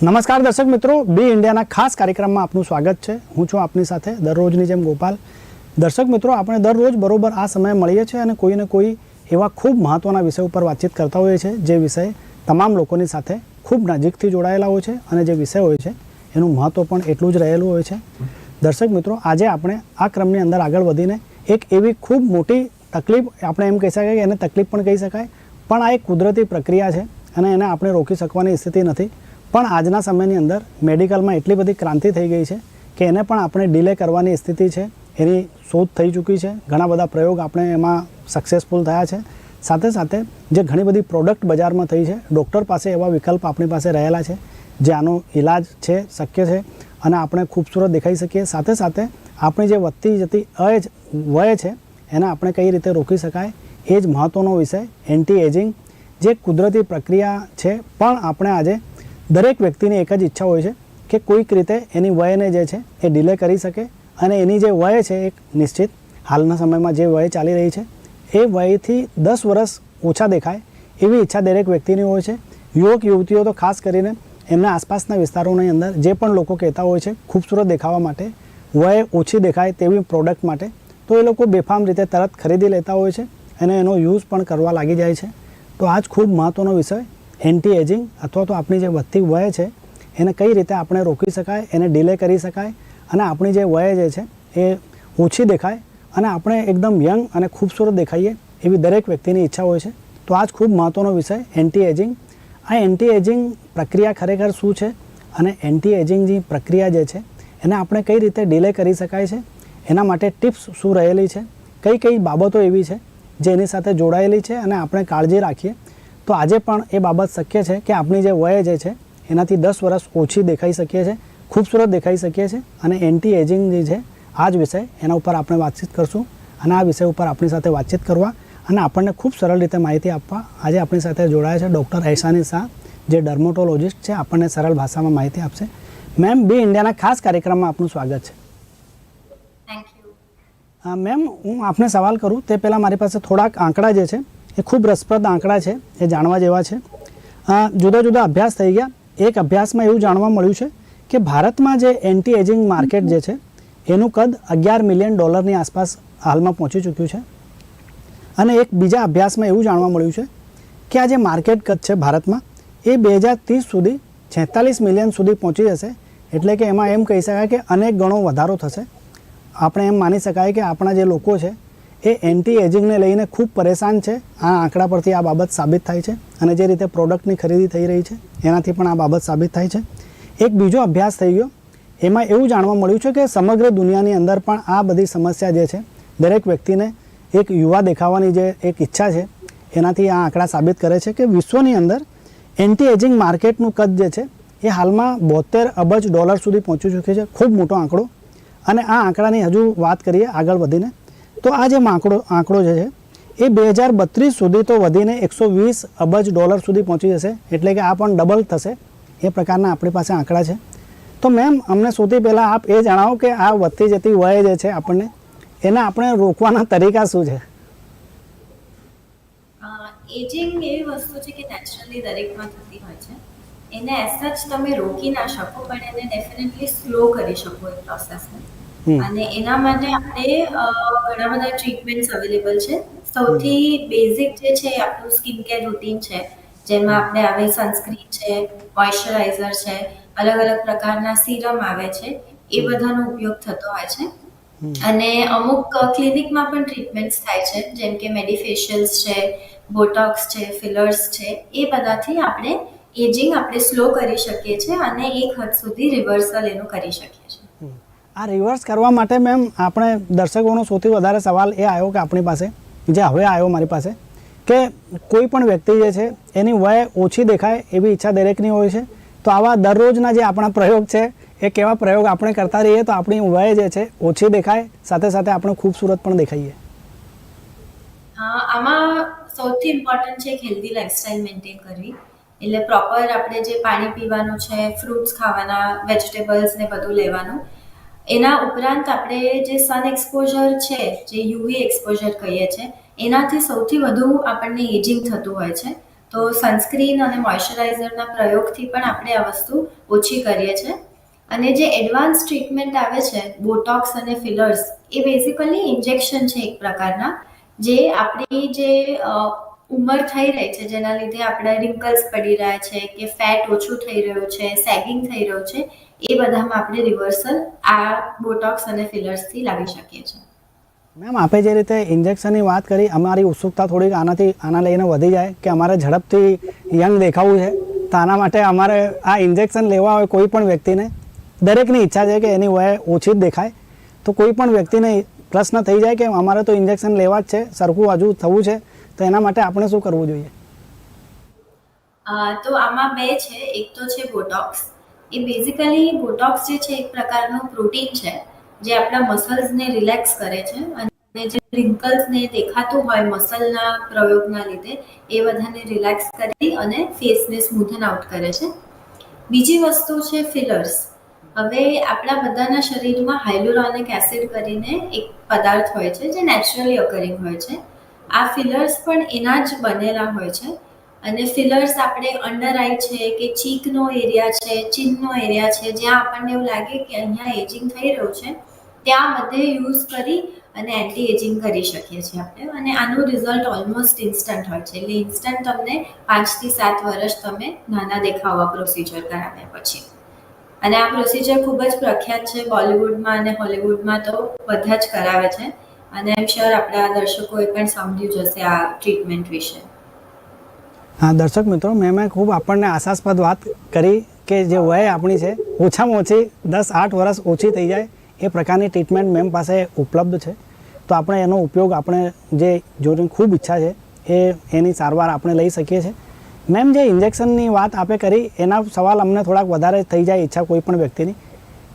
નમસ્કાર દર્શક મિત્રો, બી ઇન્ડિયાના ખાસ કાર્યક્રમમાં આપનું સ્વાગત છે. હું છું આપની સાથે દરરોજની જેમ ગોપાલ. દર્શક મિત્રો, આપણે દરરોજ બરોબર આ સમયે મળીએ છીએ અને કોઈને કોઈ એવા ખૂબ મહત્ત્વના વિષય ઉપર વાતચીત કરતા હોઈએ છીએ, જે વિષય તમામ લોકોની સાથે ખૂબ નજીકથી જોડાયેલા હોય છે અને જે વિષય હોય છે એનું મહત્ત્વ પણ એટલું જ રહેલું હોય છે. દર્શક મિત્રો, આજે આપણે આ ક્રમની અંદર આગળ વધીને એક એવી ખૂબ મોટી તકલીફ, આપણે એમ કહી શકાય કે એને તકલીફ પણ કહી શકાય, પણ આ એક કુદરતી પ્રક્રિયા છે અને એને આપણે રોકી શકવાની સ્થિતિ નથી. પણ આજના સમયની અંદર મેડિકલમાં એટલી બધી ક્રાંતિ થઈ ગઈ છે કે એને પણ આપણે ડિલે કરવાની સ્થિતિ છે. એની શોધ થઈ ચૂકી છે. ઘણા બધા પ્રયોગ આપણે એમાં સક્સેસફુલ થયા છે. સાથે સાથે જે ઘણી બધી પ્રોડક્ટ બજારમાં થઈ છે ડૉક્ટર પાસે એવા વિકલ્પ આપણી પાસે રહેલા છે, જે આનો ઈલાજ છે, શક્ય છે અને આપણે ખૂબસૂરત દેખાઈ શકીએ. સાથે સાથે આપણી જે વધતી જતી અય વય છે, એને આપણે કઈ રીતે રોકી શકાય? એ જ મહત્ત્વનો વિષય એન્ટી એજિંગ જે કુદરતી પ્રક્રિયા છે. પણ આપણે આજે દરેક વ્યક્તિની એક જ ઈચ્છા હોય છે કે કોઈક રીતે એની વયને જે છે એ ડિલે કરી શકે અને એની જે વય છે એક નિશ્ચિત હાલના સમયમાં જે વય ચાલી રહી છે, એ વયથી દસ વર્ષ ઓછા દેખાય એવી ઈચ્છા દરેક વ્યક્તિની હોય છે. યુવક, યુવતીઓ તો ખાસ કરીને એમના આસપાસના વિસ્તારોની અંદર જે પણ લોકો કહેતા હોય છે ખૂબસૂરત દેખાવા માટે, વય ઓછી દેખાય તેવી પ્રોડક્ટ માટે, તો એ લોકો બેફામ રીતે તરત ખરીદી લેતા હોય છે અને એનો યુઝ પણ કરવા લાગી જાય છે. તો આ જ ખૂબ મહત્ત્વનો વિષય એન્ટી એજિંગ અથવા તો આપણી જે વધતી વય છે, એને કઈ રીતે આપણે રોકી શકાય, એને ડિલે કરી શકાય, અને આપણી જે વય જે છે, એ ઓછી દેખાય, અને આપણે એકદમ યંગ અને ખૂબસૂરત દેખાઈએ એવી દરેક વ્યક્તિની ઈચ્છા હોય છે. તો આ જ ખૂબ મહત્ત્વનો વિષય એન્ટી એજિંગ આ એન્ટી એજિંગ પ્રક્રિયા ખરેખર શું છે? અને એન્ટી એજિંગ જે પ્રક્રિયા જે છે, એને આપણે કઈ રીતે ડિલે કરી શકાય છે? એના માટે ટિપ્સ શું રહેલી છે? કઈ કઈ બાબતો એવી છે જે એની સાથે જોડાયેલી છે? અને આપણે કાળજી રાખીએ. તો આજે પણ એ બાબત શક્ય છે કે આપણી જે વય જે છે એનાથી દસ વર્ષ ઓછી દેખાઈ શકીએ છીએ ખૂબસૂરત દેખાઈ શકીએ છીએ અને એન્ટી એજિંગ જે છે આ જ વિષય એના ઉપર આપણે વાતચીત કરશું અને આ વિષય ઉપર આપણી સાથે વાતચીત કરવા અને આપણને ખૂબ સરળ રીતે માહિતી આપવા. આજે આપણી સાથે જોડાયા છે ડૉક્ટર એહસાની શાહ જે ડર્મોટોલોજિસ્ટ છે આપણને સરળ ભાષામાં માહિતી આપશે. મેમ બી ઇન્ડિયાના ખાસ કાર્યક્રમમાં આપનું સ્વાગત છે. મેમ હું આપને સવાલ કરું તે પહેલાં મારી પાસે થોડાક આંકડા જે છે એ ખૂબ રસપ્રદ આંકડા છે, એ જાણવા જેવા છે. જુદા જુદા અભ્યાસ થઈ ગયા. એક અભ્યાસમાં એવું જાણવા મળ્યું છે કે ભારતમાં જે એન્ટી એજિંગ માર્કેટ જે છે, એનું કદ અગિયાર મિલિયન ડોલરની આસપાસ હાલમાં પહોંચી ચૂક્યું છે. અને એક બીજા અભ્યાસમાં એવું જાણવા મળ્યું છે કે આ જે માર્કેટ કદ છે ભારતમાં, એ બે હજાર ત્રીસ સુધી, છેતાલીસ મિલિયન સુધી પહોંચી જશે. એટલે કે એમાં એમ કહી શકાય કે અનેક ગણો વધારો થશે. આપણે એમ માની શકાય કે આપણા જે લોકો છે એ એન્ટી એજિંગને લઈને ખૂબ પરેશાન છે. આ આંકડા પરથી આ બાબત સાબિત થાય છે અને જે રીતે પ્રોડક્ટની ખરીદી થઈ રહી છે, એનાથી પણ આ બાબત સાબિત થાય છે. એક બીજો અભ્યાસ થઈ ગયો. એમાં એવું જાણવા મળ્યું છે કે સમગ્ર દુનિયાની અંદર પણ આ બધી સમસ્યા જે છે, દરેક વ્યક્તિને એક યુવા દેખાવાની જે એક ઈચ્છા છે, એનાથી આ આંકડા સાબિત કરે છે કે વિશ્વની અંદર એન્ટી એજિંગ માર્કેટનું કદ જે છે, એ હાલમાં બોતેર અબજ ડોલર સુધી પહોંચી ચૂક્યું છે. ખૂબ મોટો આંકડો. અને આ આંકડાની હજુ વાત કરીએ આગળ વધીને. તો આ જે આંકડો આંકડો જે છે, એ બે હજાર બત્રીસ સુધી તો વધીને એકસો વીસ અબજ ડોલર સુધી પહોંચી જશે. એટલે કે આ પણ ડબલ થશે. એ પ્રકારના આપણી પાસે આંકડા છે. તો મેમ અમને સૌથી પહેલાં આપ એ જણાવો કે આ વધતી જતી વય જે છે આપણને, એને આપણે રોકવાના તરીકા શું છે? એજિંગ એવી વસ્તુ છે કે નેચરલી દરેકમાં થતી હોય છે. એને એઝ સચ તમે રોકી ના શકો, પણ એને ડેફિનેટલી સ્લો કરી શકો એ પ્રોસેસને. અને એના માટે આપણે ઘણા બધા ટ્રીટમેન્ટ્સ અવેલેબલ છે. સૌથી બેઝિક જે છે આપણું સ્કિન કેર રૂટીન છે. જેમાં આપણે આવે સનસ્ક્રીન છે મોઇશ્ચરાઇઝર છે અલગ અલગ પ્રકારના સિરમ આવે છે. એ બધાનો ઉપયોગ થતો હોય છે. અને અમુક ક્લિનિકમાં પણ ટ્રીટમેન્ટ્સ થાય છે. જેમ કે મેડિફેશિયલ્સ છે બોટોક્સ છે ફિલર્સ છે. એ બધાથી આપણે એજિંગ આપણે સ્લો કરી શકીએ છીએ અને એક હદ સુધી રિવર્સલ એનું કરી શકીએ છીએ. આ રિવર્સ કરવા માટે મેમ આપણે દર્શકોનો સૌથી વધારે સવાલ એ આવ્યો કે આપણી પાસે, જે હવે આવ્યો મારી પાસે, કે કોઈ પણ વ્યક્તિ જે છે, એની વય ઓછી દેખાય એવી ઈચ્છા દરેકની હોય છે? તો આવા દરરોજના જે આપણા પ્રયોગ છે, એ કેવા પ્રયોગ આપણે કરતા રહીએ તો આપણી વય જે છે, ઓછી દેખાય, સાથે સાથે આપણે ખૂબસૂરત પણ દેખાઈએ? આમાં સૌથી ઇમ્પોર્ટન્ટ છે હેલ્ધી લાઇફસ્ટાઇલ મેન્ટેન કરવી. એટલે પ્રોપર આપણે જે પાણી પીવાનું છે ફ્રૂટ્સ ખાવાના વેજીટેબલ્સ ને બધું લેવાનું. એના ઉપરાંત આપણે જે સન એક્સપોઝર છે, જે યુવી એક્સપોઝર કહીએ છીએ એનાથી સૌથી વધુ આપણને એજિંગ થતું હોય છે. તો સનસ્ક્રીન અને મોઇશ્ચરાઇઝરના પ્રયોગથી પણ આપણે આ વસ્તુ ઓછી કરીએ છીએ અને જે એડવાન્સ ટ્રીટમેન્ટ આવે છે બોટોક્સ અને ફિલર્સ એ બેઝિકલી ઇન્જેક્શન છે એક પ્રકારના. જે આપણી જે ઉંમર થઈ રહી છે, જેના લીધે આપણે રિંકલ્સ પડી રહ્યા છે, કે ફેટ ઓછું થઈ રહ્યું છે સેગિંગ થઈ રહ્યું છે, એ બધામાં આપણે રિવર્સલ આ બોટોક્સ અને ફિલર્સથી લાવી શકીએ છીએ. મેમ, આપે જે રીતે ઇન્જેક્શનની વાત કરી, અમારી ઉત્સુકતા થોડીક આનાથી, આના લઈને વધી જાય કે અમારે ઝડપથી યંગ દેખાવું છે, તો આના માટે અમારે આ ઇન્જેક્શન લેવા હોય કોઈ પણ વ્યક્તિને, દરેકની ઈચ્છા છે કે એની વય ઓછી જ દેખાય, તો કોઈ પણ વ્યક્તિને પ્રશ્ન થઈ જાય કે અમારે તો ઇન્જેક્શન લેવા જ છે, સરખું હજુ થવું છે તો એના માટે આપણે શું કરવું જોઈએ? તો આમાં બે છે. એક તો છે બોટોક્સ એ બેઝિકલી બોટોક્સ જે છે એક પ્રકારનું પ્રોટીન છે, જે આપણા મસલ્સને રિલેક્સ કરે છે અને જે રિંકલ્સને દેખાતું હોય મસલના પ્રયોગના લીધે, એ બધાને રિલેક્સ કરી અને ફેસને સ્મૂથન આઉટ કરે છે. બીજી વસ્તુ છે ફિલર્સ હવે આપણા બધાના શરીરમાં હાઇલોરોનિક એસિડ કરીને એક પદાર્થ હોય છે, જે નેચરલી અકરિંગ હોય છે. આ ફિલર્સ પણ એના જ બનેલા હોય છે. અને ફિલર્સ આપણે અંડર આઈ છે કે ચીકનો એરિયા છે ચીનનો એરિયા છે, જ્યાં આપણને એવું લાગે કે અહીંયા એજિંગ થઈ રહ્યું છે, ત્યાં બધે યુઝ કરી અને એન્ટી એજિંગ કરી શકીએ છીએ આપણે. અને આનું રિઝલ્ટ ઓલમોસ્ટ ઇન્સ્ટન્ટ હોય છે. એટલે ઇન્સ્ટન્ટ તમને પાંચથી સાત વર્ષ તમે નાના દેખાવા પ્રોસિજર કરાવ્યા પછી. અને આ પ્રોસિજર ખૂબ જ પ્રખ્યાત છે બોલિવૂડમાં અને હોલિવૂડમાં તો બધા જ કરાવે છે. અને એમ શ્યોર આપણા દર્શકોએ પણ સમજ્યું જ આ ટ્રીટમેન્ટ વિશે. હા, દર્શક મિત્રો, મેં ખૂબ આપણને આશાસ્પદ વાત કરી કે જે વય આપણી છે, ઓછામાં ઓછી દસ આઠ વર્ષ ઓછી થઈ જાય, એ પ્રકારની ટ્રીટમેન્ટ મેમ પાસે ઉપલબ્ધ છે. તો આપણે એનો ઉપયોગ આપણે જે જોઈને ખૂબ ઈચ્છા છે, એ એની સારવાર આપણે લઈ શકીએ છીએ. મેમ જે ઇન્જેક્શનની વાત આપે કરી, એના સવાલ અમને થોડાક વધારે થઈ જાય ઈચ્છા કોઈ પણ વ્યક્તિની,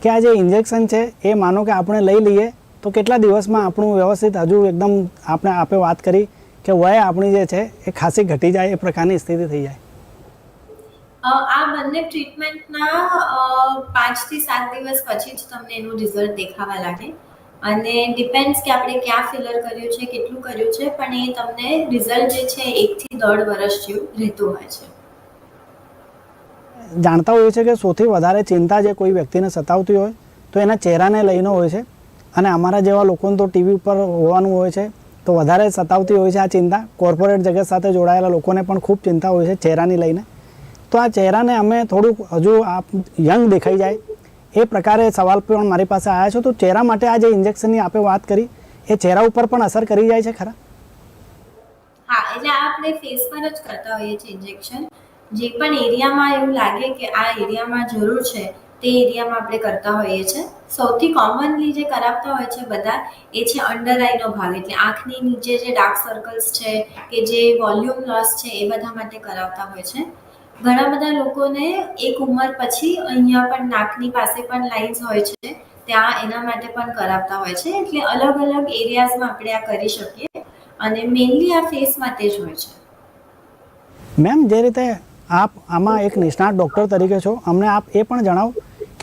કે આ જે ઇન્જેક્શન છે, એ માનો કે આપણે લઈ લઈએ તો કેટલા દિવસમાં આપણું વ્યવસ્થિત હજુ એકદમ આપણે આપે વાત કરી કે વય આપણી જે છે એ ખાસી ઘટી જાય એ પ્રકારની સ્થિતિ થઈ જાય. આ બંને ટ્રીટમેન્ટના પાંચથી સાત દિવસ પછી જ તમને એનું રિઝલ્ટ દેખાવા લાગે. અને ડિપેન્ડ્સ કે આપણે ક્યાં ફિલર કર્યું છે કેટલું કર્યું છે પણ એ તમને રિઝલ્ટ જે છે એકથી દોઢ વર્ષ જેવું રહેતું હોય છે. જાણતા હોઈએ છે કે સૌથી વધારે ચિંતા જે કોઈ વ્યક્તિને સતાવતી હોય તો એના ચહેરાને લઈને હોય છે. અને અમારા જેવા લોકોને તો ટીવી ઉપર હોવાનું હોય છે, તો વધારે સતાવતી હોય છે આ ચિંતા. કોર્પોરેટ જગત સાથે જોડાયેલા લોકોને પણ ખૂબ ચિંતા હોય છે ચહેરાની લઈને. તો આ ચહેરાને અમે થોડુંક હજુ આપ યંગ દેખાઈ જાય એ પ્રકારે સવાલ પણ મારી પાસે આવ્યા છો. તો ચહેરા માટે આ જે ઇન્જેક્શનની આપે વાત કરી, એ ચહેરા ઉપર પણ અસર કરી જાય છે ખરા? હા, એટલે આપણે ફેસ પર જ કરતા હોઈએ છીએ ઇન્જેક્શન જે પણ એરિયામાં એવું લાગે કે આ એરિયામાં જરૂર છે તે એરિયામાં આપણે કરતા હોઈએ છીએ સૌથી કોમનલી જે કરાવતા હોય છે બધા, એ છે અંડર આઈનો ભાગ. એટલે આંખની નીચે જે ડાર્ક સર્કલ્સ છે કે જે વોલ્યુમ લોસ છે, એ બધા માટે કરાવતા હોય છે. ઘણા બધા લોકોને એક ઉંમર પછી અહીંયા પણ નાકની પાસે પણ લાઇન્સ હોય છે, ત્યાં એના માટે પણ કરાવતા હોય છે. એટલે અલગ અલગ એરિયાઝમાં આપણે આ કરી શકીએ અને મેઇનલી આ ફેસ માટે જ હોય છે. મેમ જે રીતે આપ આમાં એક નિષ્ણાત ડૉક્ટર તરીકે છો, અમને આપ એ પણ જણાવો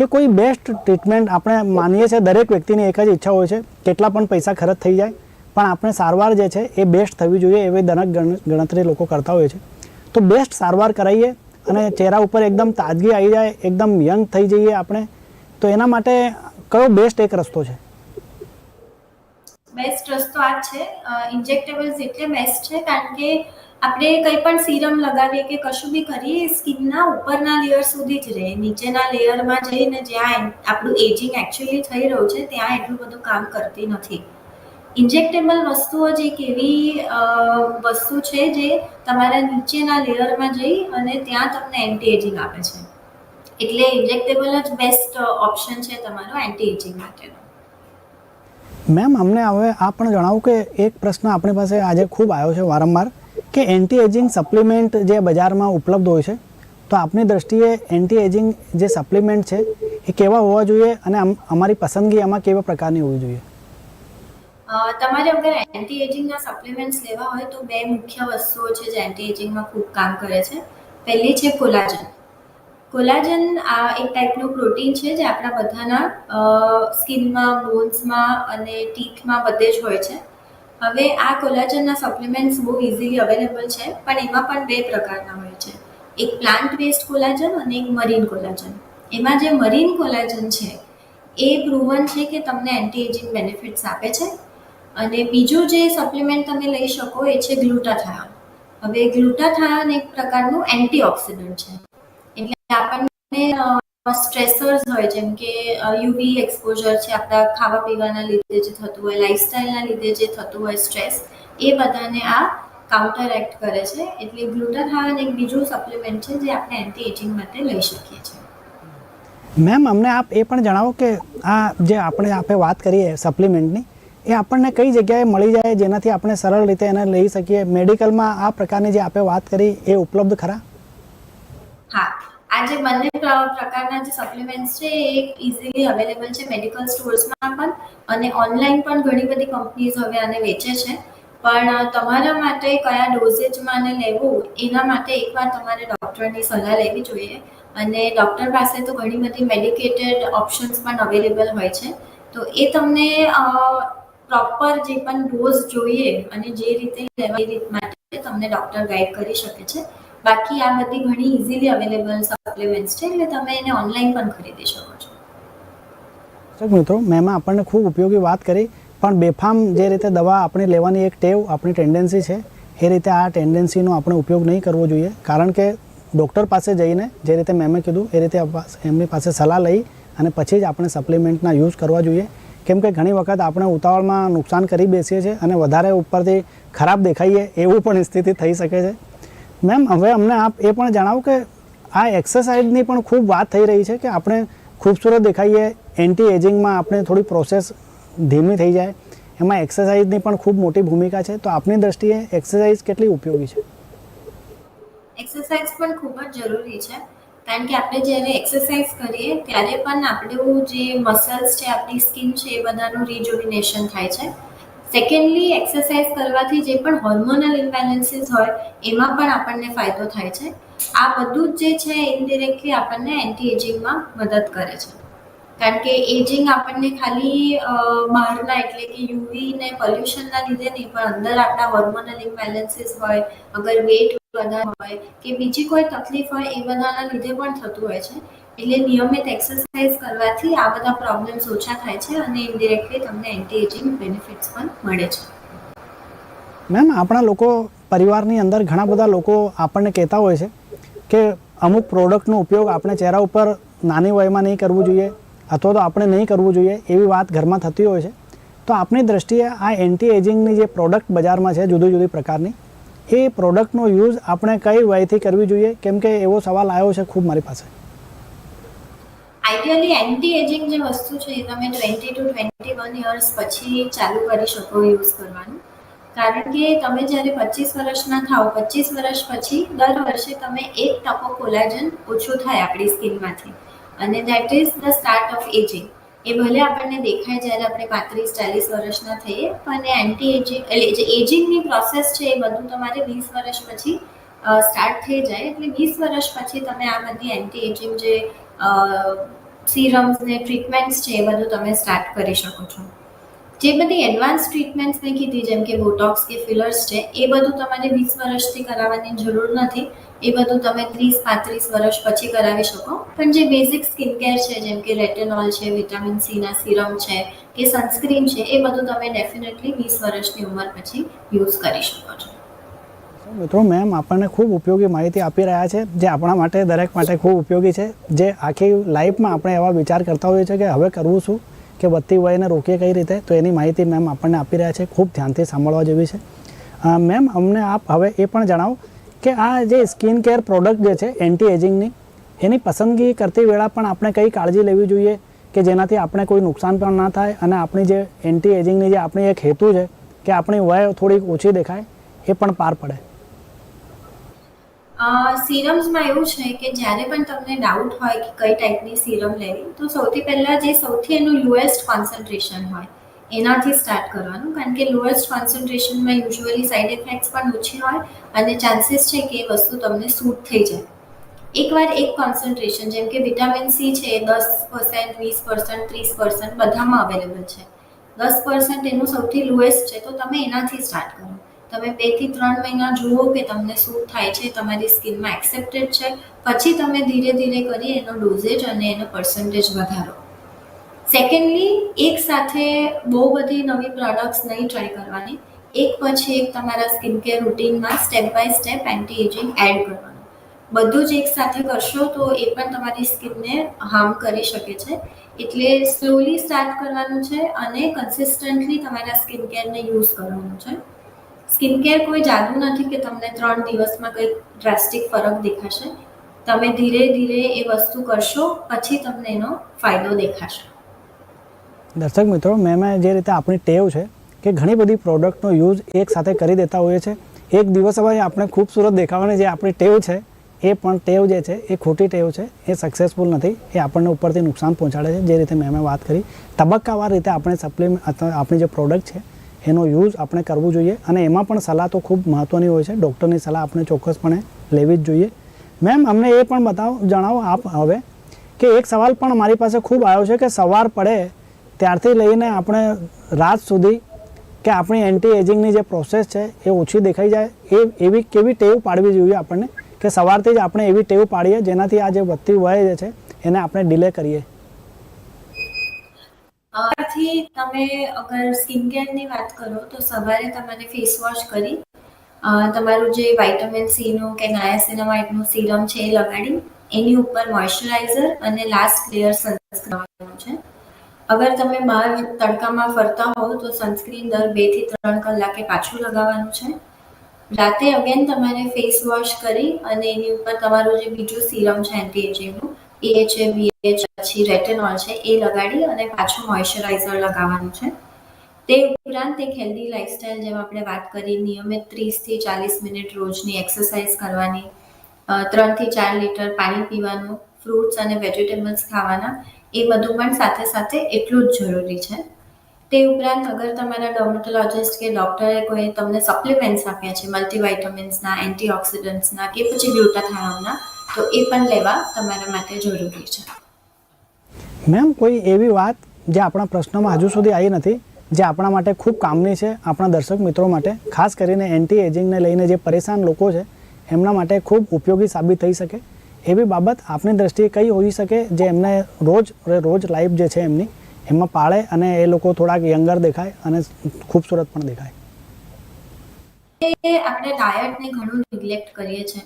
કે કોઈ બેસ્ટ ટ્રીટમેન્ટ આપણે માનીએ છીએ, દરેક વ્યક્તિની એક જ ઈચ્છા હોય છે, કેટલા પણ પૈસા ખર્ચ થઈ જાય, પણ આપણે સારવાર જે છે એ બેસ્ટ થવી જોઈએ એવી દરેક ગણ- ગણતરી લોકો કરતા હોય છે. તો બેસ્ટ સારવાર કરાવીએ અને ચહેરા ઉપર એકદમ તાજગી આવી જાય, એકદમ યંગ થઈ જઈએ આપણે, તો એના માટે કયો બેસ્ટ એક રસ્તો છે? બેસ્ટ રસ્તો આ છે. ઇન્જેક્ટેબલ્સ એટલે બેસ્ટ છે, કારણ કે આપણે કંઈ પણ સીરમ લગાવીએ કે કશું બી કરીએ સ્કિનના ઉપરના લેયર સુધી જ રહે. નીચેના લેયરમાં જઈને જ્યાં આપણું એજિંગ એકચ્યુઅલી થઈ રહ્યું છે, ત્યાં એટલું બધું કામ કરતી નથી. ઇન્જેક્ટેબલ વસ્તુઓ જ એક એવી વસ્તુ છે જે તમારા નીચેના લેયરમાં જઈ અને ત્યાં તમને એન્ટી એજિંગ આપે છે. એટલે ઇન્જેક્ટેબલ જ બેસ્ટ ઓપ્શન છે તમારો એન્ટી એજિંગ માટેનો મેમ, અમને હવે આ પણ જણાવું કે એક પ્રશ્ન આપણી પાસે આજે ખૂબ આવ્યો છે વારંવાર કે એન્ટી એજિંગ સપ્લિમેન્ટ જે બજારમાં ઉપલબ્ધ હોય છે, તો આપની દ્રષ્ટિએ એન્ટી એજિંગ જે સપ્લિમેન્ટ છે એ કેવા હોવા જોઈએ અને અમારી પસંદગી એમાં કેવા પ્રકારની હોવી જોઈએ? તમારે અગર એન્ટી એજિંગના સપ્લિમેન્ટ્સ લેવા હોય તો બે મુખ્ય વસ્તુઓ છે જે એન્ટી એજિંગમાં ખૂબ કામ કરે છે. પહેલી છે કોલાજન. કોલાજન આ એક ટાઈપનું પ્રોટીન છે જે આપણા બધાના સ્કિનમાં, બોન્સમાં અને ટીથમાં બધે જ હોય છે. હવે આ કોલાજનના સપ્લિમેન્ટ્સ બહુ ઇઝીલી અવેલેબલ છે, પણ એમાં પણ બે પ્રકારના હોય છે. એક પ્લાન્ટ બેસ્ડ કોલાજન અને એક મરીન કોલાજન. એમાં જે મરીન કોલાજન છે, એ પ્રૂવન છે કે તમને એન્ટી એજિંગ બેનિફિટ્સ આપે છે. અને બીજું જે સપ્લિમેન્ટ તમે લઈ શકો એ છે ગ્લુટાથાયોન હવે ગ્લુટાથાયોન એક પ્રકારનું એન્ટીઓક્સિડન્ટ છે. આપણને સ્ટ્રેસર્સ હોય જેમ કે યુવી એક્સપોઝર છે આપણા ખાવા પીવાના લીધે જે થતું હોય લાઇફસ્ટાઇલના લીધે જે થતું હોય સ્ટ્રેસ એ બધાને આ કાઉન્ટર એક્ટ કરે છે. એટલે ગ્લુટાથાયોન એક બીજું સપ્લિમેન્ટ છે જે આપણે એન્ટી એજિંગ માટે લઈ શકીએ છીએ. મેમ અમને આપ એ પણ જણાવો કે આ જે આપણે આપણે વાત કરીએ સપ્લિમેન્ટની એ આપણને કઈ જગ્યાએ મળી જાય જેનાથી આપણે સરળ રીતે એને લઈ શકીએ? મેડિકલમાં આ પ્રકારની જે આપણે વાત કરી એ ઉપલબ્ધ ખરા? હા. આ જે બંને પ્રકારના જે સપ્લિમેન્ટ્સ છે, એ ઇઝીલી અવેલેબલ છે મેડિકલ સ્ટોર્સમાં પણ અને ઓનલાઈન પણ ઘણી બધી કંપનીઝ હવે આને વેચે છે. પણ તમારા માટે કયા ડોઝેજમાં આને લેવું, એના માટે એકવાર તમારે ડૉક્ટરની સલાહ લેવી જોઈએ. અને ડૉક્ટર પાસે તો ઘણી બધી મેડિકેટેડ ઓપ્શન્સ પણ અવેલેબલ હોય છે. તો એ તમને પ્રોપર જે પણ ડોઝ જોઈએ અને જે રીતે લેવા એ રીત માટે તમને ડૉક્ટર ગાઈડ કરી શકે છે. બાકી આ બધી ઘણી ઇઝીલી અવેલેબલ સપ્લિમેન્ટ્સ છે, એટલે તમે એને ઓનલાઈન પણ ખરીદી શકો છો. દર્શક મિત્રો, મેં આપણને ખૂબ ઉપયોગી વાત કરી, પણ બેફામ જે રીતે દવા આપણે લેવાની એક ટેવ, આપણી ટેન્ડન્સી છે, એ રીતે આ ટેન્ડન્સીનો આપણે ઉપયોગ નહીં કરવો જોઈએ. કારણ કે ડૉક્ટર પાસે જઈને જે રીતે મેમે કીધું, એ રીતે એમની પાસે સલાહ લઈ અને પછી જ આપણે સપ્લિમેન્ટના યુઝ કરવા જોઈએ. કેમ કે ઘણી વખત આપણે ઉતાવળમાં નુકસાન કરી બેસીએ છીએ અને વધારે ઉપરથી ખરાબ દેખાઈએ એવું પણ સ્થિતિ થઈ શકે છે. મેમ, હવે અમને આપ એ પણ જણાવો કે આ એક્સરસાઇઝની પણ ખૂબ વાત થઈ રહી છે કે આપણે ખૂબસૂરત દેખાઈએ એન્ટી એજિંગમાં આપણે થોડી પ્રોસેસ ધીમી થઈ જાય, એમાં એક્સરસાઇઝની પણ ખૂબ મોટી ભૂમિકા છે, તો આપની દ્રષ્ટિએ એક્સરસાઇઝ કેટલી ઉપયોગી છે? એક્સરસાઇઝ પણ ખૂબ જ જરૂરી છે, કારણ કે આપણે જ્યારે એક્સરસાઇઝ કરીએ, ત્યારે પણ આપણું જે મસલ્સ છે, આપણી સ્કિન છે, એ બધાનું રિજુવિનેશન થાય છે. સેકન્ડલી એક્સરસાઇઝ કરવાથી જે પણ હોર્મોનલ ઇમ્બેલેન્સીસ હોય, એમાં પણ આપણને ફાયદો થાય છે. આ બધું જ જે છે ઇનડિરેક્ટલી આપણને એન્ટી એજિંગમાં મદદ કરે છે. કારણ કે એજિંગ આપણને ખાલી બહારના એટલે કે યુવી ને પોલ્યુશનના લીધે નહીં, પણ અંદર આપણા હોર્મોનલ ઇમ્બેલેન્સીસ હોય, અગર વેટ વધારે હોય, કે બીજી કોઈ તકલીફ હોય, એ બધાના લીધે પણ થતું હોય છે. એટલે નિયમિત એક્સરસાઇઝ કરવાથી આ બધા પ્રોબ્લેમ્સ ઓછા થાય છે અને ઇનડિરેક્ટલી તમને એન્ટી એજિંગ બેનિફિટ્સ પણ મળે છે. મેમ, આપણા લોકો, પરિવારની અંદર ઘણા બધા લોકો આપણને કહેતા હોય છે કે અમુક પ્રોડક્ટનો ઉપયોગ આપણે ચહેરા ઉપર નાની વયમાં નહીં કરવું જોઈએ અથવા તો આપણે નહીં કરવું જોઈએ એવી વાત ઘરમાં થતી હોય છે. તો આપની દ્રષ્ટિએ આ એન્ટી એજિંગની જે પ્રોડક્ટ બજારમાં છે જુદી જુદી પ્રકારની, એ પ્રોડક્ટનો યુઝ આપણે કઈ વયથી કરવી જોઈએ? કેમ કે એવો સવાલ આવ્યો છે ખૂબ મારી પાસે. આઈડિયલી એન્ટી એજિંગ જે વસ્તુ છે, એ તમે twenty to twenty one years પછી ચાલુ કરી શકો યુઝ કરવાનું. કારણ કે તમે જ્યારે પચીસ વર્ષના થાઓ, પચીસ વર્ષ પછી દર વર્ષે તમે એક ટકો કોલાજન ઓછું થાય આપણી સ્કિનમાંથી. અને that is the start of aging એ ભલે આપણને દેખાય જ્યારે આપણે પાંત્રીસ, ચાલીસ વર્ષના થઈએ, પણ એન્ટી એજિંગ એટલે જે એજિંગની પ્રોસેસ છે, એ બધું તમારે વીસ વર્ષ પછી સ્ટાર્ટ થઈ જાય. એટલે વીસ વર્ષ પછી તમે આ બધી એન્ટી એજિંગ જે સિરમ્સ ને ટ્રીટમેન્ટ્સ છે, એ બધું તમે સ્ટાર્ટ કરી શકો છો. જે બધી એડવાન્સ ટ્રીટમેન્ટ્સ મેં કીધી, જેમ કે બોટોક્સ કે ફિલર્સ છે, એ બધું તમારે વીસ વર્ષથી કરાવવાની જરૂર નથી. એ બધું તમે ત્રીસ, પાંત્રીસ વર્ષ પછી કરાવી શકો. પણ જે બેઝિક સ્કિન કેર છે, જેમ કે રેટેનોલ છે વિટામિન સીના સિરમ છે, કે સનસ્ક્રીન છે, એ બધું તમે ડેફિનેટલી વીસ વર્ષની ઉંમર પછી યુઝ કરી શકો છો. મિત્રો મેમ આપણને ખૂબ ઉપયોગી માહિતી આપી રહ્યા છે, જે આપણા માટે, દરેક માટે ખૂબ ઉપયોગી છે. જે આખી લાઈફમાં આપણે એવા વિચાર કરતા હોઈએ છીએ કે હવે કરવું શું, કે વધતી વયને રોકીએ કઈ રીતે, તો એની માહિતી મેમ આપણને આપી રહ્યા છે, ખૂબ ધ્યાનથી સાંભળવા જેવી છે. મેમ અમને આપ હવે એ પણ જણાવો કે આ જે સ્કિન કેર પ્રોડક્ટ જે છે એન્ટી એજિંગની એની પસંદગી કરતી વેળા પણ આપણે કઈ કાળજી લેવી જોઈએ, કે જેનાથી આપણે કોઈ નુકસાન પણ ના થાય, અને આપણી જે એન્ટી એજિંગની જે આપણી એક હેતુ છે, કે આપણી વય થોડીક ઓછી દેખાય, એ પણ પાર પડે. સિરમ્સમાં એવું છે કે જ્યારે પણ તમને ડાઉટ હોય કે કઈ ટાઈપની સિરમ લેવી, તો સૌથી પહેલાં જે સૌથી એનું લોએસ્ટ કોન્સન્ટ્રેશન હોય, એનાથી સ્ટાર્ટ કરવાનું. કારણ કે લોએસ્ટ કોન્સન્ટ્રેશનમાં યુઝ્યુઅલી સાઇડ ઇફેક્ટ્સ પણ ઓછી હોય અને ચાન્સીસ છે કે એ વસ્તુ તમને સૂટ થઈ જાય. એકવાર એક કોન્સન્ટ્રેશન જેમ કે વિટામિન સી છે, દસ પર્સન્ટ વીસ પર્સન્ટ ત્રીસ પર્સન્ટ બધામાં અવેલેબલ છે. દસ પર્સન્ટ એનું સૌથી લોએસ્ટ છે, તો તમે એનાથી સ્ટાર્ટ કરો. તમે બેથી ત્રણ મહિના જુઓ કે તમને શું થાય છે, તમારી સ્કિનમાં એક્સેપ્ટેડ છે, પછી તમે ધીરે ધીરે કરી એનો ડોઝેજ અને એનો પર્સન્ટેજ વધારો. સેકન્ડલી એક સાથે બહુ બધી નવી પ્રોડક્ટ્સ નહીં ટ્રાય કરવાની. એક પછી એક તમારા સ્કિન કેર રૂટીનમાં step by step anti aging add કરવાનું. બધું જ એક સાથે કરશો તો એ પણ તમારી સ્કિનને હાર્મ કરી શકે છે. એટલે સ્લોલી સ્ટાર્ટ કરવાનું છે અને કન્સિસ્ટન્ટલી તમારા સ્કિન કેરને યુઝ કરવાનું છે. સ્કિન કેર કોઈ જાદુ નથી કે તમને ત્રણ દિવસમાં કંઈક ડ્રાસ્ટિક ફરક દેખાશે? તમે ધીરે ધીરે એ વસ્તુ કરશો, પછી તમને એનો ફાયદો દેખાશે. દર્શક મિત્રો, મેં જે રીતે આપણી ટેવ છે કે ઘણી બધી પ્રોડક્ટનો યુઝ એક સાથે કરી દેતા હોઈએ છે એક દિવસમાં આપણે ખૂબસૂરત દેખાવાની જે આપણી ટેવ છે, એ પણ ટેવ જે છે, એ ખોટી ટેવ છે, એ સક્સેસફુલ નથી. એ આપણને ઉપરથી નુકસાન પહોંચાડે છે, જે રીતે મેં વાત કરી. તબક્કાવાર રીતે આપણે સપ્લિમેન્ટ આપણી જે પ્રોડક્ટ છે એનો યુઝ આપણે કરવું જોઈએ અને એમાં પણ સલાહ તો ખૂબ મહત્ત્વની હોય છે. ડૉક્ટરની સલાહ આપણે ચોક્કસપણે લેવી જ જોઈએ. મેમ, અમને એ પણ બતાવો, જણાવો આપ હવે કે એક સવાલ પણ મારી પાસે ખૂબ આવ્યો છે કે સવાર પડે ત્યારથી લઈને આપણે રાત સુધી કે આપણી એન્ટી એજિંગની જે પ્રોસેસ છે એ ઓછી દેખાઈ જાય. એ, એવી કેવી ટેવ પાડવી જોઈએ આપણને કે સવારથી જ આપણે એવી ટેવ પાડીએ જેનાથી આ જે વધતી વય જે છે એને આપણે ડિલે કરીએ. આથી તમે અગર સ્કિન કેરની વાત કરો તો સવારે તમારે ફેસ વોશ કરી તમારું જે વાઇટામિન સીનું કે નાયાસિનામાઇડનું સિરમ છે એ લગાડી, એની ઉપર મોઇશ્ચરાઇઝર અને લાસ્ટ લેયર સનસ્ક્રીન છે. અગર તમે બહાર તડકામાં ફરતા હોવ તો સનસ્ક્રીન દર બેથી ત્રણ કલાકે પાછું લગાવવાનું છે. રાતે અગેન તમારે ફેસ વોશ કરી અને એની ઉપર તમારું જે બીજું સિરમ છે એન્ટી એજિંગનું એ છે બીએચ પછી રેટેનોલ છે, એ લગાડી અને પાછું મોઇશ્ચરાઇઝર લગાવવાનું છે. તે ઉપરાંત એક હેલ્ધી લાઇફસ્ટાઇલ જેમ આપણે વાત કરી, નિયમિત ત્રીસથી ચાલીસ મિનિટ રોજની એક્સરસાઇઝ કરવાની ત્રણથી ચાર લીટર પાણી પીવાનું ફ્રૂટ્સ અને વેજીટેબલ્સ ખાવાના, એ બધું પણ સાથે સાથે એટલું જ જરૂરી છે. તે ઉપરાંત અગર તમારા ડોમેટોલોજિસ્ટ કે ડૉક્ટરે કોઈ તમને સપ્લિમેન્ટ્સ આપ્યા છે મલ્ટીવાઇટામિન્સના એન્ટીઓક્સિડન્ટ્સના કે પછી ગ્લુટાથાયોનના તો એ પણ લેવા તમારા માટે જરૂરી છે. મેમ કોઈ એવી વાત જે આપણા પ્રશ્નમાં હજુ સુધી આવી નથી જે આપણા માટે ખૂબ કામની છે આપણા દર્શક મિત્રો માટે ખાસ કરીને એન્ટી એજિંગને લઈને જે પરેશાન લોકો છે એમના માટે ખૂબ ઉપયોગી સાબિત થઈ શકે? એવી બાબત આપની દ્રષ્ટિએ કઈ હોઈ શકે જે એમને રોજ રોજ લાઈફ જે છે એમની એમાં પાળે અને એ લોકો થોડાક યંગર દેખાય અને ખૂબસૂરત પણ દેખાય? આપણે ડાયટને ઘણું નિગ્લેક્ટ કરીએ છીએ.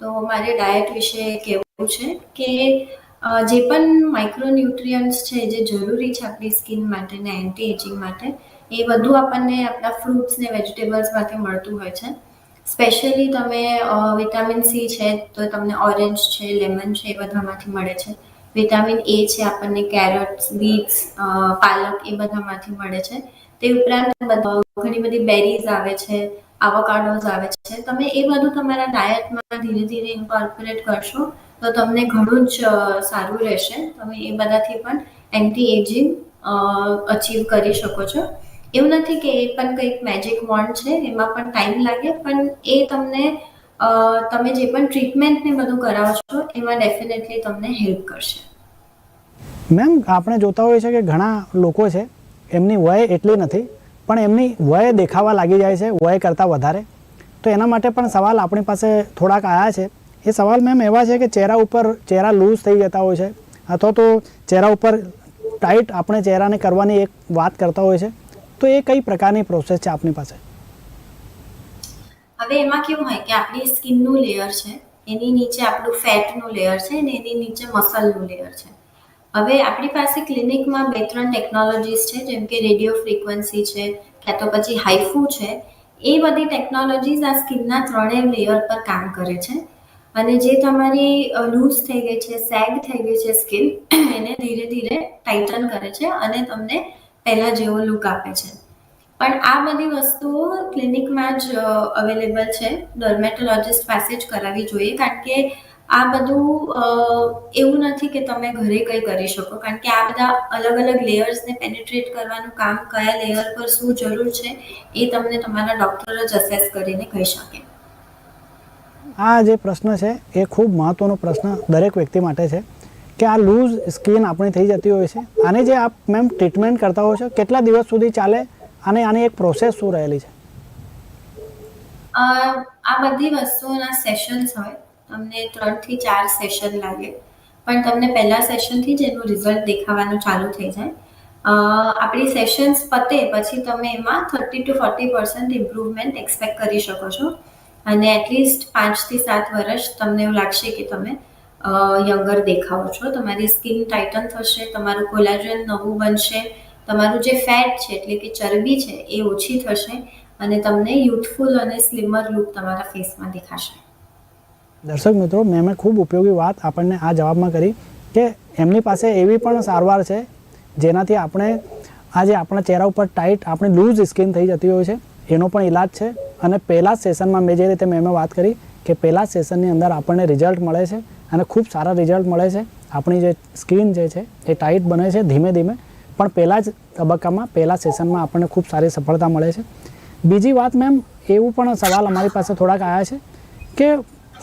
તો મારે ડાયટ વિશે કહેવું છે કે જે પણ માઇક્રોન્યુટ્રિયન્ટ્સ છે, જે જરૂરી છે આપણી સ્કિન માટે ને એન્ટી એજિંગ માટે, એ બધું આપણને આપણા ફ્રૂટ્સ ને વેજીટેબલ્સમાંથી મળતું હોય છે. સ્પેશિયલી તમે વિટામિન સી છે, તો તમને ઓરેન્જ છે લેમન છે, એ બધામાંથી મળે છે. વિટામિન એ છે, આપણને કેરટ્સ બીટ્સ પાલક એ બધામાંથી મળે છે. તે ઉપરાંત ઘણી બધી બેરીઝ આવે છે. આવાકાડોઝ આવે છે. તમે એ બધું તમારા ડાયટમાં ધીરે ધીરે ઇન્કોર્પોરેટ કરશો, તો તમને ઘણું જ સારું રહેશે. તમે એ બધાથી પણ એન્ટી એજિંગ અચીવ કરી શકો છો. એવું નથી કે એ પણ કંઈક મેજિક વોન્ડ છે, એમાં પણ ટાઈમ લાગે, પણ એ તમને તમે જે પણ ટ્રીટમેન્ટ ને બધું કરાવો છો, એમાં ડેફિનેટલી તમને હેલ્પ કરશે. મેમ આપણે જોતા હોઈએ છીએ કે ઘણા લોકો છે, એમની વય એટલી નથી પણ એમની વય દેખાવા લાગી જાય છે, વય કરતાં વધારે. તો એના માટે પણ સવાલ આપણી પાસે થોડાક આવ્યા છે. એ સવાલ મેમ એવા છે કે ચહેરા ઉપર ચહેરા લૂઝ થઈ જતા હોય છે, અથવા તો ચહેરા ઉપર ટાઈટ આપણે ચહેરાને કરવાની એક વાત કરતા હોય છે. તો એ કઈ પ્રકારની પ્રોસેસ છે આપની પાસે? હવે એમાં કેવું હોય કે આપણી સ્કિનનું લેયર છે, એની નીચે આપણું ફેટનું લેયર છે અને એની નીચે મસલનું લેયર છે. હવે આપણી પાસે ક્લિનિકમાં બે ત્રણ ટેકનોલોજીસ છે, જેમ કે રેડિયો ફ્રીક્વન્સી છે, ક્યાં તો પછી હાઈફુ છે, એ બધી ટેકનોલોજીસ આ સ્કિનના ત્રણેય લેયર પર કામ કરે છે. અને જે તમારી લૂઝ થઈ ગઈ છે સેગ થઈ ગઈ છે સ્કિન એને ધીરે ધીરે ટાઇટન કરે છે અને તમને પહેલાં જેવો લુક આપે છે. પણ આ બધી વસ્તુઓ ક્લિનિકમાં જ અવેલેબલ છે. ડર્મેટોલોજિસ્ટ પાસે જ કરાવવી જોઈએ, કારણ કે આ બધું એવું નથી કે તમે ઘરે કંઈ કરી શકો. કારણ કે આ બધા અલગ અલગ લેયર્સને પેનિટ્રેટ કરવાનું કામ કયા લેયર પર શું જરૂર છે એ તમને તમારા ડૉક્ટર જ અસેસ કરીને કહી શકે. આ જે પ્રશ્ન છે એ ખૂબ મહત્ત્વનો પ્રશ્ન દરેક વ્યક્તિ માટે છે કે આ લૂઝ સ્કિન આપણી થઈ જતી હોય છે. અને જે આપ મેમ ટ્રીટમેન્ટ કરતા હો છો કેટલા દિવસ સુધી ચાલે અને આની એક પ્રોસેસ શું રહેલી છે? આ બધી વસ્તુઓના સેશન્સ હોય તમને ત્રણથી ચાર સેશન લાગે. પણ તમને પહેલા સેશનથી જ એનું રિઝલ્ટ દેખાવાનું ચાલુ થઈ જાય. આપણી સેશન્સ પતે પછી તમે એમાં thirty to forty percent improvement expect કરી શકો છો. અને એટલીસ્ટ પાંચથી સાત વર્ષ તમને એવું લાગશે કે તમે યંગર દેખાવો છો. તમારી સ્કિન ટાઇટન થશે, તમારું કોલાજન નવું બનશે. તમારું જે ફેટ છે, એટલે કે ચરબી છે, એ ઓછી થશે અને તમને યુથફુલ અને સ્લિમર લુક તમારા ફેસમાં દેખાશે. દર્શક મિત્રો મેમે ખૂબ ઉપયોગી વાત આપણને આ જવાબમાં કરી કે એમની પાસે એવી પણ સારવાર છે જેનાથી આપણે આ જે આપણા ચહેરા ઉપર ટાઈટ આપણી લૂઝ સ્કિન થઈ જતી હોય છે, એનો પણ ઇલાજ છે. અને પહેલાં સેશનમાં મેં જે રીતે મેમે વાત કરી કે પહેલાં સેશનની અંદર આપણને રિઝલ્ટ મળે છે અને ખૂબ સારા રિઝલ્ટ મળે છે. આપણી જે સ્કિન જે છે એ ટાઈટ બને છે ધીમે ધીમે. પણ પહેલાં જ તબક્કામાં, પહેલાં સેશનમાં આપણને ખૂબ સારી સફળતા મળે છે. બીજી વાત મેમ, એવું પણ સવાલ અમારી પાસે થોડાક આવ્યા છે કે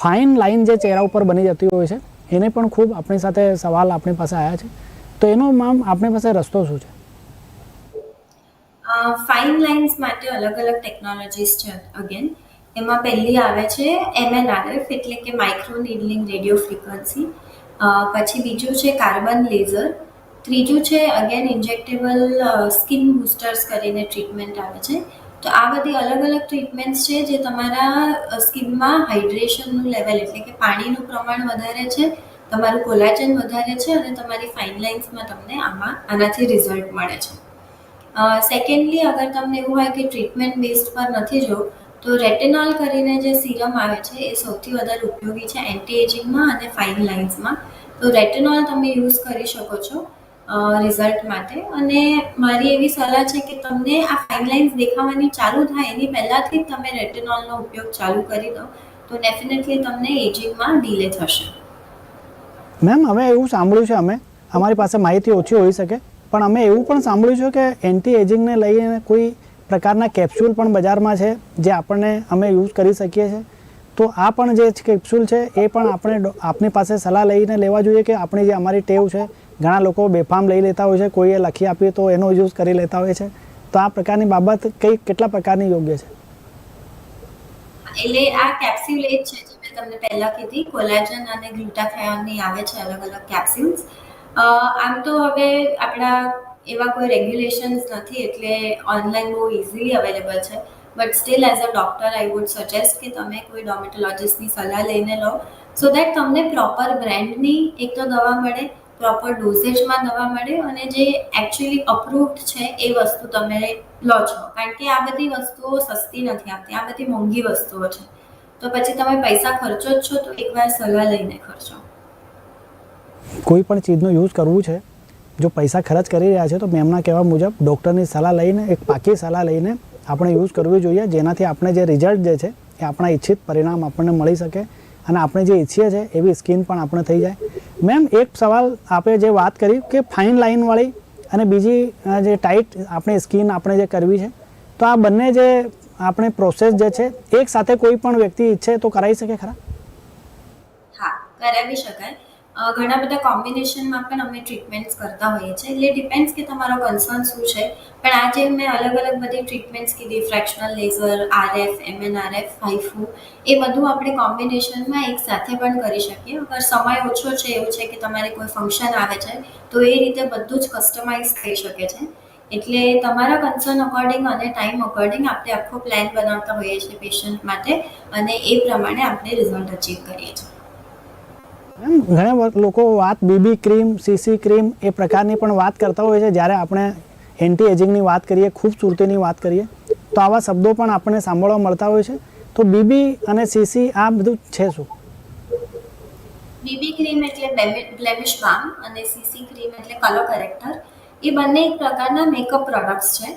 ફાઇન લાઇન જે ચહેરા ઉપર બની જતી હોય છે, એને પણ ખૂબ આપણી સાથે સવાલ આપણી પાસે આવ્યા છે. તો એનો મામ આપણી પાસે રસ્તો શું છે? ફાઇન લાઇન્સ માટે અલગ અલગ ટેકનોલોજીસ છે અગેન. એમાં પહેલી આવે છે એમએનઆરએફ, એટલે કે માઇક્રો નીડલિંગ રેડિયો ફ્રિકવન્સી. પછી બીજું છે કાર્બન લેઝર. ત્રીજું છે, અગેન ઇન્જેક્ટેબલ સ્કિન બૂસ્ટર્સ કરીને ટ્રીટમેન્ટ આવે છે. તો આ બધી અલગ અલગ ટ્રીટમેન્ટ્સ છે જે તમારા સ્કિનમાં હાઇડ્રેશનનું લેવલ એટલે કે પાણીનું પ્રમાણ વધારે છે, તમારું કોલાજન વધારે છે અને તમારી ફાઇન લાઇન્સમાં તમને આમાં, આનાથી રિઝલ્ટ મળે છે. સેકન્ડલી અગર તમને એવું હોય કે ટ્રીટમેન્ટ બેઝ પર નથી જવું તો રેટેનોલ કરીને જે સિરમ આવે છે એ સૌથી વધારે ઉપયોગી છે એન્ટી એજિંગમાં અને ફાઇન લાઇન્સમાં તો રેટેનોલ તમે યુઝ કરી શકો છો. રિઝલ્ટ માટે. અને મારી એવી સલાહ છે કે તમને આ ફાઇન લાઇન્સ દેખાવાની ચાલુ થાય, એની પહેલાંથી તમે રેટિનોલનો ઉપયોગ ચાલુ કરી દો, તો ડેફિનેટલી તમને એજિંગમાં ડીલે થશે. મેમ અમે એવું સાંભળ્યું છે અમે. અમારી પાસે માહિતી ઓછી હોઈ શકે, પણ અમે એવું પણ સાંભળ્યું છે કે એન્ટી એજિંગને લઈને કોઈ પ્રકારના કેપ્સ્યુલ પણ બજારમાં છે, જે આપણને અમે યુઝ કરી શકીએ છીએ. તો આ પણ જે કેપ્સ્યુલ છે, એ પણ આપણે આપની પાસે સલાહ લઈને લેવા જોઈએ કે આપણી જે અમારી ટેવ છે ઘણા લોકો બેફામ લઈ લેતા હોય છે, કોઈએ લખી આપ્યું તો એનો યુઝ કરી લેતા હોય છે. તો આ પ્રકારની બાબત કઈ કેટલા પ્રકારની યોગ્ય છે? એટલે આ કેપ્સ્યુલ એ છે જે મેં તમને પહેલા કીધી કોલાજન અને ગ્લુટાથાયોનની આવે છે અલગ અલગ કેપ્સ્યુલ્સ આમ તો હવે આપણા એવા કોઈ રેગ્યુલેશન્સ નથી, એટલે ઓનલાઈન બહુ ઇઝીલી અવેલેબલ છે. But still as a doctor I would suggest કે તમે કોઈ ડોમેટોલોજિસ્ટની સલાહ લઈને લો. સો દેટ તમને પ્રોપર બ્રાન્ડની એક તો દવા મળે પ્રોપર ડોઝેજમાં દવા મળે અને જે એકચ્યુઅલી અપ્રૂવ્ડ છે એ વસ્તુ તમે લો છો. કારણ કે આ બધી વસ્તુઓ સસ્તી નથી આવતી આ બધી મોંઘી વસ્તુઓ છે. તો પછી તમે પૈસા ખર્ચો જ છો તો એકવાર સલાહ લઈને ખર્ચો. કોઈ પણ ચીજનો યુઝ કરવું છે, જો પૈસા ખર્ચ કરી રહ્યા છે તો મેમના કહેવા મુજબ ડૉક્ટરની સલાહ લઈને, એક પાકી સલાહ લઈને આપણે યુઝ કરવી જોઈએ, જેનાથી આપણે જે રિઝલ્ટ જે છે એ આપણા ઈચ્છિત પરિણામ આપણને મળી શકે. અને આપણે જે ઈચ્છીએ છીએ એવી સ્કિન પણ આપણે થઈ જાય. મેમ, એક સવાલ આપે જે વાત કરી કે ફાઇન લાઇનવાળી અને બીજી જે ટાઈટ આપણી સ્કિન આપણે જે કરવી છે, તો આ બંને જે આપણે પ્રોસેસ જે છે, એક સાથે કોઈ પણ વ્યક્તિ ઈચ્છે તો કરાવી શકે ખરા? હા, કરાવી શકાય. ઘણા બધા કોમ્બિનેશનમાં પણ અમે ટ્રીટમેન્ટ્સ કરતા હોઈએ છીએ. એટલે ડિપેન્ડ્સ કે તમારો કન્સર્ન શું છે. પણ આજે મેં અલગ અલગ બધી ટ્રીટમેન્ટ્સ કીધી. Fractional laser RF MNRF HIFU એ બધું આપણે કોમ્બિનેશનમાં એક સાથે પણ કરી શકીએ. અગર સમય ઓછો છે, એવું છે કે તમારે કોઈ ફંક્શન આવે છે, તો એ રીતે બધું જ કસ્ટમાઇઝ થઈ શકે છે. એટલે તમારા કન્સર્ન અકોર્ડિંગ અને ટાઈમ અકોર્ડિંગ આપણે આખો પ્લાન બનાવતા હોઈએ છીએ પેશન્ટ માટે અને એ પ્રમાણે આપણે રિઝલ્ટ અચીવ કરીએ છીએ. મેમ ઘણા લોકો વાત બીબી ક્રીમ સીસી ક્રીમ એ પ્રકારની પણ વાત કરતા હોય છે. જ્યારે આપણે એન્ટી એજિંગની વાત કરીએ ખૂબસૂરતીની વાત કરીએ, તો આવા શબ્દો પણ આપણને સાંભળવા મળતા હોય છે. તો બીબી અને સીસી આ બધું છે શું? બીબી ક્રીમ એટલે બ્લેમિશ બામ અને સીસી ક્રીમ એટલે કલર કરેક્ટર એ બંને એક પ્રકારના મેકઅપ પ્રોડક્ટ્સ છે,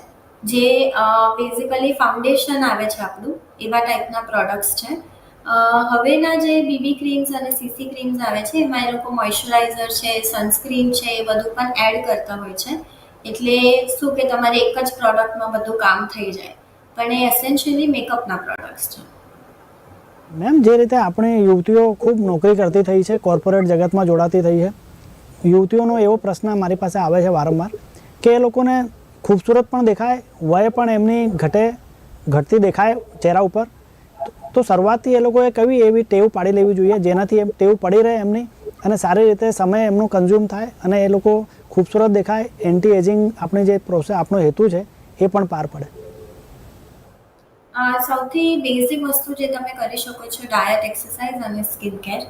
જે બેઝિકલી ફાઉન્ડેશન આવે છે આપણું, એવા ટાઈપના પ્રોડક્ટ્સ છે. હવેના જે બીબી ક્રીમ્સ અને સીસી ક્રીમ્સ આવે છે, એમાં એ લોકો મોઇશ્ચરાઇઝર છે સનસ્ક્રીન છે, એ બધું પણ એડ કરતા હોય છે. એટલે શું કે તમારે એક જ પ્રોડક્ટમાં બધું કામ થઈ જાય. પણ એ એસેન્શિયલી મેકઅપના પ્રોડક્ટ્સ છે. મેમ જે રીતે આપણે યુવતીઓ ખૂબ નોકરી કરતી થઈ છે કોર્પોરેટ જગતમાં જોડાતી થઈ છે, યુવતીઓનો એવો પ્રશ્ન મારી પાસે આવે છે વારંવાર કે એ લોકોને ખૂબસૂરત પણ દેખાય, વય પણ એમની ઘટે, ઘટતી દેખાય ચહેરા ઉપર તો શરૂઆતથી એ લોકોએ કવી એવી ટેવ પાડી લેવી જોઈએ, જેનાથી એમ ટેવ પડી રહે એમની અને સારી રીતે સમય એમનો કન્ઝ્યુમ થાય અને એ લોકો ખૂબસૂરત દેખાય. એન્ટી એજિંગ આપણે જે પ્રોસેસ આપણો હેતુ છે, એ પણ પાર પડે. સૌથી બેઝિક વસ્તુ જે તમે કરી શકો છો ડાયટ એક્સરસાઇઝ અને સ્કિન કેર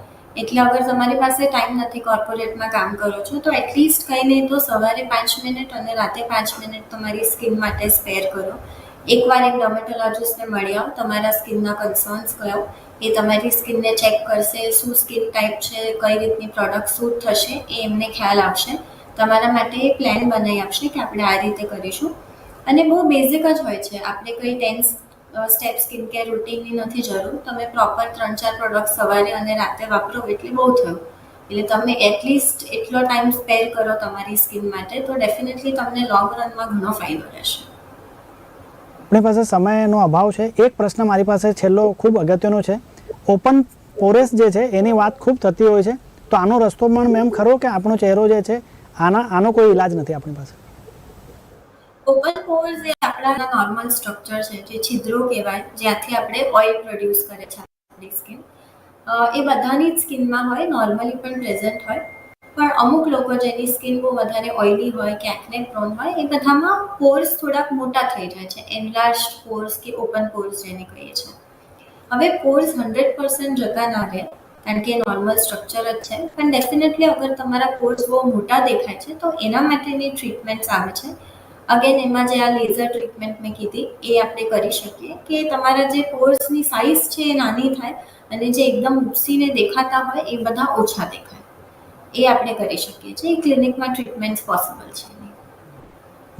એટલે અગર તમારી પાસે ટાઈમ નથી કોર્પોરેટમાં કામ કરો છો, તો એટલીસ્ટ કંઈ નહીં તો સવારે પાંચ મિનિટ અને રાતે પાંચ મિનિટ તમારી સ્કિન માટે સ્પેર કરો. એકવાર એક ડર્મેટોલોજિસ્ટને મળી આવો. તમારા સ્કિનના કન્સર્ન્સ કહો એ તમારી સ્કિનને ચેક કરશે, શું સ્કિન ટાઈપ છે, કઈ રીતની પ્રોડક્ટ સૂટ થશે, એ એમને ખ્યાલ આપશે. તમારા માટે એ પ્લાન બનાવી આપશે કે આપણે આ રીતે કરીશું. અને બહુ બેઝિક જ હોય છે. આપણે કંઈ ટેન્સ સ્ટેપ સ્કિન કેર રૂટીનની નથી જરૂર. તમે પ્રોપર ત્રણ ચાર પ્રોડક્ટ સવારે અને રાતે વાપરો એટલે બહુ થયું. એટલે તમે એટલીસ્ટ એટલો ટાઈમ સ્પેર કરો તમારી સ્કિન માટે, તો ડેફિનેટલી તમને લોંગ રનમાં ઘણો ફાયદો રહેશે. આપણી પાસે સમયનો અભાવ છે. એક પ્રશ્ન મારી પાસે છેલ્લો ખૂબ અગત્યનો છે. ઓપન પોરેસ જે છે, એની વાત ખૂબ થતી હોય છે. તો આનો રસ્તો પણ મેમ ખરો કે આપણો ચહેરો જે છે, આના, આનો કોઈ ઈલાજ નથી આપણી પાસે? ઓપન પોર્સ એ આપણા નોર્મલ સ્ટ્રક્ચર છે, જે છિદ્રો કહેવાય, જ્યાંથી આપણે ઓઇલ પ્રોડ્યુસ કરે છે આપણી સ્કિન. એ બધાની જ સ્કિનમાં હોય, નોર્મલી પણ પ્રેઝન્ટ હોય. પણ અમુક લોકો જેની સ્કિન બહુ વધારે ઓઇલી હોય કે એકને પ્રોન હોય, એ બધામાં પોર્સ થોડાક મોટા થઈ જાય છે એનલાર્જ પોર્સ કે ઓપન પોર્સ જેને કહીએ છીએ હવે પોર્સ હંડ્રેડ પર્સન્ટ જતા ના રહે, કારણ કે નોર્મલ સ્ટ્રક્ચર જ છે, પણ ડેફિનેટલી અગર તમારા પોર્સ બહુ મોટા દેખાય છે, તો એના માટેની ટ્રીટમેન્ટ્સ આવે છે. અગેન એમાં જે આ લેઝર ટ્રીટમેન્ટ મેં કીધી, એ આપણે કરી શકીએ કે તમારા જે પોર્સની સાઇઝ છે એ નાની થાય અને જે એકદમ ઉપસીને દેખાતા હોય, એ બધા ઓછા દેખાય. એ આપણે કરી શકીએ છીએ. ક્લિનિકમાં ટ્રીટમેન્ટ પોસિબલ છે.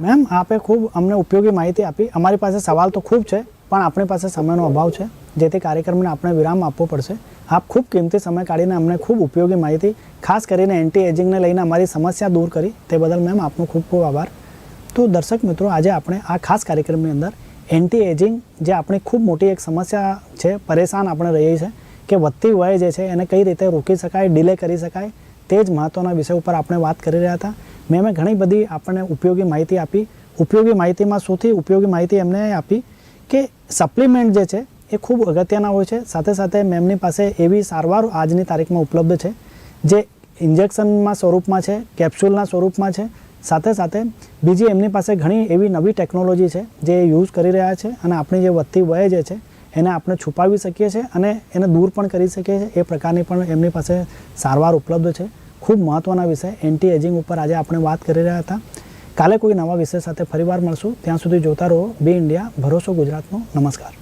મેમ, આપે ખૂબ અમને ઉપયોગી માહિતી આપી. અમારી પાસે સવાલ તો ખૂબ છે, પણ આપણી પાસે સમયનો અભાવ છે, જેથી કાર્યક્રમને આપણે વિરામ આપવો પડશે. આપ ખૂબ કિંમતી સમય કાઢીને અમને ખૂબ ઉપયોગી માહિતી, ખાસ કરીને એન્ટી એજિંગને લઈને અમારી સમસ્યા દૂર કરી. તે બદલ મેમ, આપનો ખૂબ ખૂબ આભાર. તો દર્શક મિત્રો, આજે આપણે આ ખાસ કાર્યક્રમની અંદર એન્ટી એજિંગ જે આપણી ખૂબ મોટી એક સમસ્યા છે, પરેશાન આપણે રહીએ છીએ, કે વધતી વય જે છે, એને કઈ રીતે રોકી શકાય ડિલે કરી શકાય તે જ મહત્ત્વના વિષય ઉપર આપણે વાત કરી રહ્યા હતા. મેં મેં ઘણી બધી આપણને ઉપયોગી માહિતી આપી. ઉપયોગી માહિતીમાં સૌથી ઉપયોગી માહિતી એમને આપી કે સપ્લિમેન્ટ જે છે એ ખૂબ અગત્યના હોય છે. સાથે સાથે મેમની પાસે એવી સારવાર આજની તારીખમાં ઉપલબ્ધ છે, જે ઇન્જેક્શનમાં સ્વરૂપમાં છે, કેપ્સ્યુલના સ્વરૂપમાં છે. સાથે સાથે બીજી એમની પાસે ઘણી એવી નવી ટેકનોલોજી છે, જે યુઝ કરી રહ્યા છે અને આપણી જે વધતી વય જે છે એને આપણે છુપાવી શકીએ છીએ અને એને દૂર પણ કરી શકીએ છીએ. એ પ્રકારની પણ એમની પાસે સારવાર ઉપલબ્ધ છે. ખૂબ મહત્ત્વના વિષય એન્ટી એજિંગ ઉપર આજે આપણે વાત કરી રહ્યા હતા. કાલે કોઈ નવા વિષય સાથે ફરીવાર મળશું. ત્યાં સુધી જોતા રહો. બી ઇન્ડિયા ભરોસો ગુજરાતનો. નમસ્કાર.